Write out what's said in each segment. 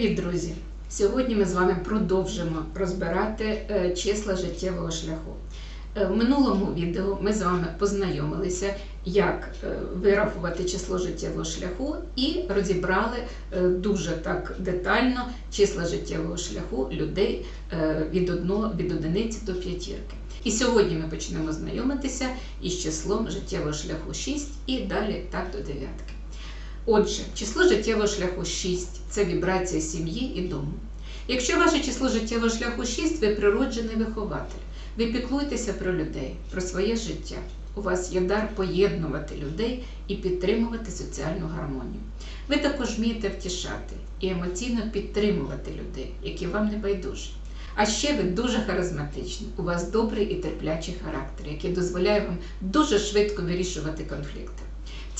Привіт, друзі! Сьогодні ми з вами продовжимо розбирати е, числа життєвого шляху. Е, В минулому відео ми з вами познайомилися, як е, вирахувати число життєвого шляху, і розібрали дуже так детально числа життєвого шляху людей від, одного, від одиниці до п'ятірки. І сьогодні ми почнемо знайомитися із числом життєвого шляху 6 і далі так до дев'ятки. Отже, число життєвого шляху 6 це вібрація сім'ї і дому. Якщо ваше число життєвого шляху 6, ви природжений вихователь. Ви піклуєтеся про людей, про своє життя. У вас є дар поєднувати людей і підтримувати соціальну гармонію. Ви також вмієте втішати і емоційно підтримувати людей, які вам не байдужі. А ще ви дуже харизматичні. У вас добрий і терплячий характер, який дозволяє вам дуже швидко вирішувати конфлікти.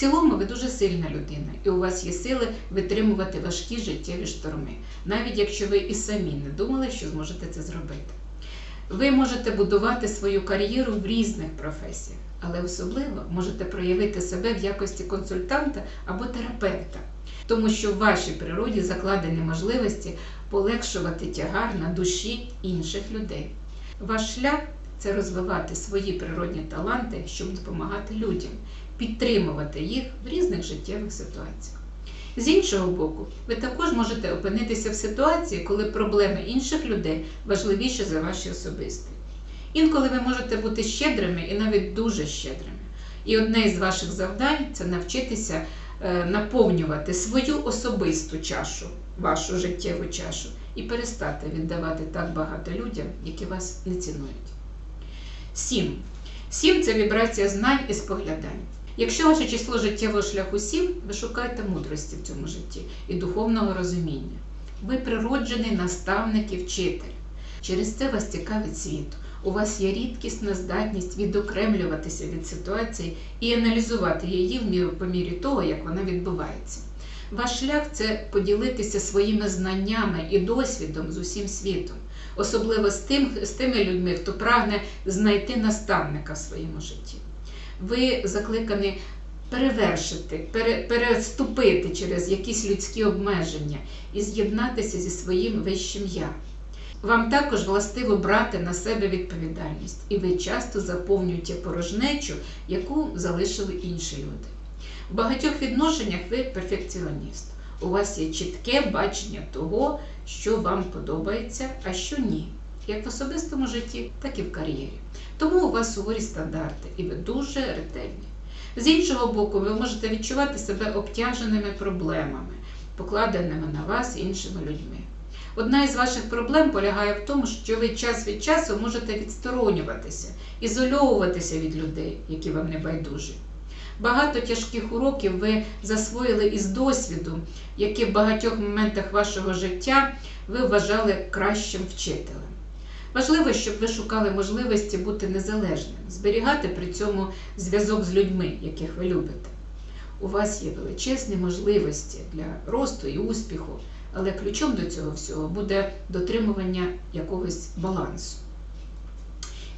Цілому ви дуже сильна людина, і у вас є сили витримувати важкі життєві шторми, навіть якщо ви і самі не думали, що зможете це зробити. Ви можете будувати свою кар'єру в різних професіях, але особливо можете проявити себе в якості консультанта або терапевта, тому що в вашій природі закладені можливості полегшувати тягар на душі інших людей. Ваш шлях це розвивати свої природні таланти, щоб допомагати людям, підтримувати їх в різних життєвих ситуаціях. З іншого боку, ви також можете опинитися в ситуації, коли проблеми інших людей важливіші за ваші особисті. Інколи ви можете бути щедрими і навіть дуже щедрими. І одне із ваших завдань це навчитися е, наповнювати свою особисту чашу, вашу життєву чашу, і перестати віддавати так багато людям, які вас не цінують. Сім. Сім це вібрація знань і споглядань. Якщо ваше число життєвого шляху 7, ви шукаєте мудрості в цьому житті і духовного розуміння. Ви природжений наставник і вчитель. Через це вас цікавить світ. У вас є рідкісна здатність відокремлюватися від ситуації і аналізувати її по мірі того, як вона відбувається. Ваш шлях це поділитися своїми знаннями і досвідом з усім світом, особливо з, тим, з тими людьми, хто прагне знайти наставника в своєму житті ви закликані перевершити, пере, переступити через якісь людські обмеження і з'єднатися зі своїм вищим я. Вам також властиво брати на себе відповідальність, і ви часто заповнюєте порожнечу, яку залишили інші люди. В багатьох відношеннях ви перфекціоніст. У вас є чітке бачення того, що вам подобається, а що ні як в особистому житті, так і в кар'єрі. Тому у вас суворі стандарти, і ви дуже ретельні. З іншого боку, ви можете відчувати себе обтяженими проблемами, покладеними на вас іншими людьми. Одна із ваших проблем полягає в тому, що ви час від часу можете відсторонюватися, ізольовуватися від людей, які вам не байдужі. Багато тяжких уроків ви засвоїли із досвіду, які в багатьох моментах вашого життя ви вважали кращим вчителем. Важливо, щоб ви шукали можливості бути незалежним, зберігати при цьому зв'язок з людьми, яких ви любите. У вас є величезні можливості для росту і успіху, але ключом до цього всього буде дотримування якогось балансу.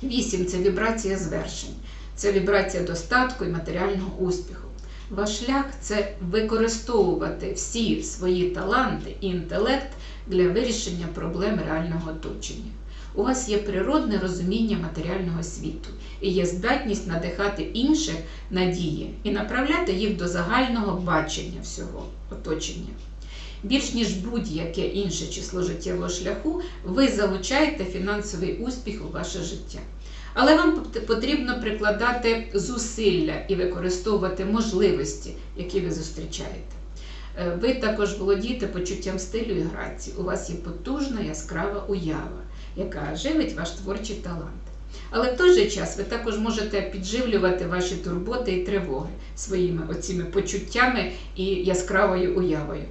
Вісім це вібрація звершень, це вібрація достатку і матеріального успіху. Ваш шлях це використовувати всі свої таланти і інтелект для вирішення проблем реального оточення. У вас є природне розуміння матеріального світу і є здатність надихати інших надії і направляти їх до загального бачення всього оточення. Більш ніж будь-яке інше число життєвого шляху, ви залучаєте фінансовий успіх у ваше життя. Але вам потрібно прикладати зусилля і використовувати можливості, які ви зустрічаєте. Е, ви також володієте почуттям стилю і грації. У вас є потужна яскрава уява, яка живить ваш творчий талант. Але в той же час ви також можете підживлювати ваші турботи і тривоги своїми оціми почуттями і яскравою уявою.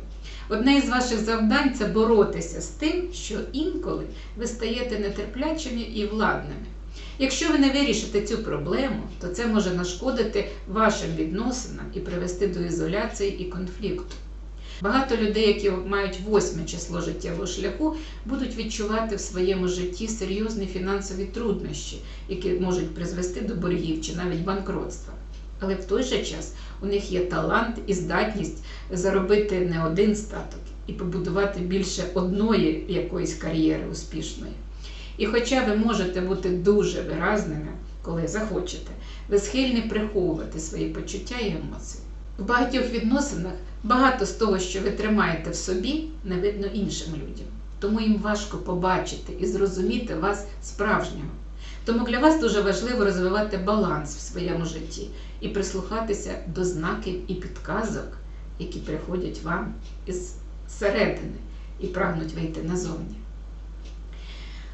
Одне із ваших завдань це боротися з тим, що інколи ви стаєте нетерплячими і владними. Якщо ви не вирішите цю проблему, то це може нашкодити вашим відносинам і привести до ізоляції і конфлікту. Багато людей, які мають восьме число життєвого шляху, будуть відчувати в своєму житті серйозні фінансові труднощі, які можуть призвести до боргів чи навіть банкротства. Але в той же час у них є талант і здатність заробити не один статок і побудувати більше одної якоїсь кар'єри успішної. І хоча ви можете бути дуже виразними, коли захочете, ви схильні приховувати свої почуття і емоції. В багатьох відносинах багато з того, що ви тримаєте в собі, не видно іншим людям. Тому їм важко побачити і зрозуміти вас справжнього. Тому для вас дуже важливо розвивати баланс в своєму житті і прислухатися до знаків і підказок, які приходять вам із середини і прагнуть вийти назовні.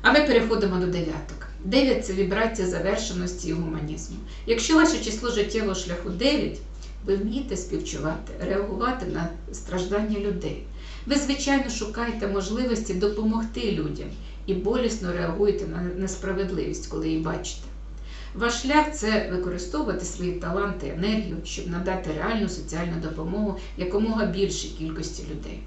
А ми переходимо до дев'яток. Дев'ять це вібрація завершеності і гуманізму. Якщо ваше число життєвого шляху 9, ви вмієте співчувати, реагувати на страждання людей. Ви, звичайно, шукаєте можливості допомогти людям і болісно реагуєте на несправедливість, коли її бачите. Ваш шлях це використовувати свої таланти, енергію, щоб надати реальну соціальну допомогу якомога більшій кількості людей.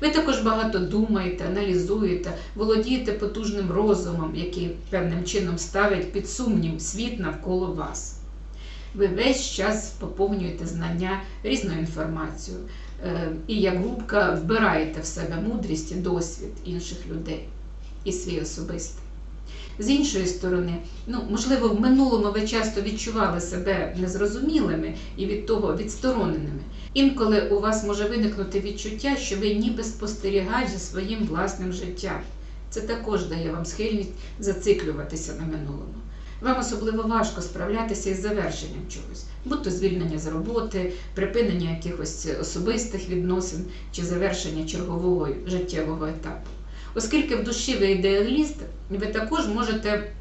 Ви також багато думаєте, аналізуєте, володієте потужним розумом, який певним чином ставить під сумнів світ навколо вас. Ви весь час поповнюєте знання, різну інформацію е, і як губка вбираєте в себе мудрість і досвід інших людей і свій особистий. З іншої сторони, ну, можливо, в минулому ви часто відчували себе незрозумілими і від того відстороненими. Інколи у вас може виникнути відчуття, що ви ніби спостерігач за своїм власним життям. Це також дає вам схильність зациклюватися на минулому. Вам особливо важко справлятися із завершенням чогось, будь то звільнення з роботи, припинення якихось особистих відносин чи завершення чергового життєвого етапу. Оскільки в душі ви ідеаліст, ви також можете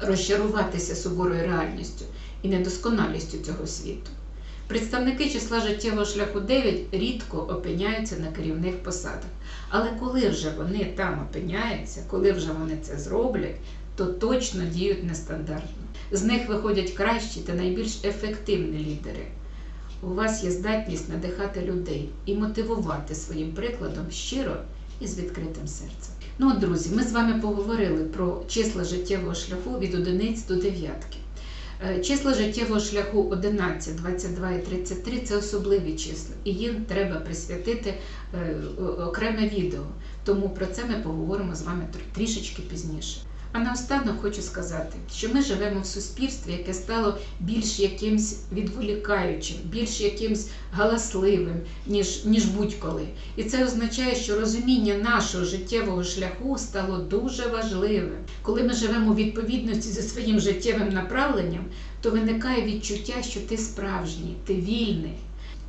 розчаруватися суворою реальністю і недосконалістю цього світу. Представники числа життєвого шляху 9 рідко опиняються на керівних посадах. Але коли вже вони там опиняються, коли вже вони це зроблять, то точно діють нестандартно. З них виходять кращі та найбільш ефективні лідери. У вас є здатність надихати людей і мотивувати своїм прикладом щиро і з відкритим серцем. Ну, от, друзі, ми з вами поговорили про числа життєвого шляху від одиниць до дев'ятки. Е, Числа життєвого шляху 11, 22 і 33 це особливі числа, і їм треба присвятити е, окреме відео. Тому про це ми поговоримо з вами трішечки пізніше. А наостанок хочу сказати, що ми живемо в суспільстві, яке стало більш якимсь відволікаючим, більш якимсь галасливим, ніж, ніж будь-коли. І це означає, що розуміння нашого життєвого шляху стало дуже важливим. Коли ми живемо у відповідності зі своїм життєвим направленням, то виникає відчуття, що ти справжній, ти вільний.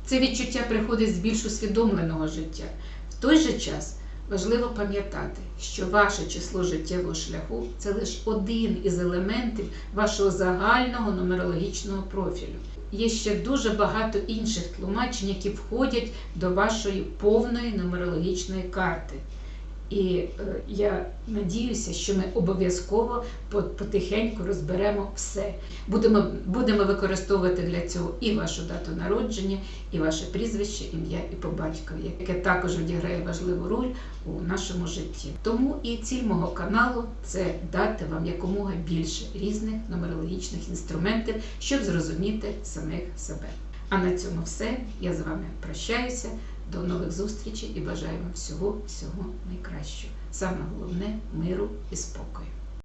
Це відчуття приходить з більш усвідомленого життя. В той же час. Важливо пам'ятати, що ваше число життєвого шляху це лише один із елементів вашого загального нумерологічного профілю. Є ще дуже багато інших тлумачень, які входять до вашої повної нумерологічної карти. І е, я надіюся, що ми обов'язково потихеньку розберемо все. Будемо будемо використовувати для цього і вашу дату народження, і ваше прізвище, ім'я і по батькові, яке також відіграє важливу роль у нашому житті. Тому і ціль мого каналу це дати вам якомога більше різних нумерологічних інструментів, щоб зрозуміти самих себе. А на цьому все. Я з вами прощаюся. До нових зустрічей і бажаю вам всього всього найкращого. Саме головне миру і спокою.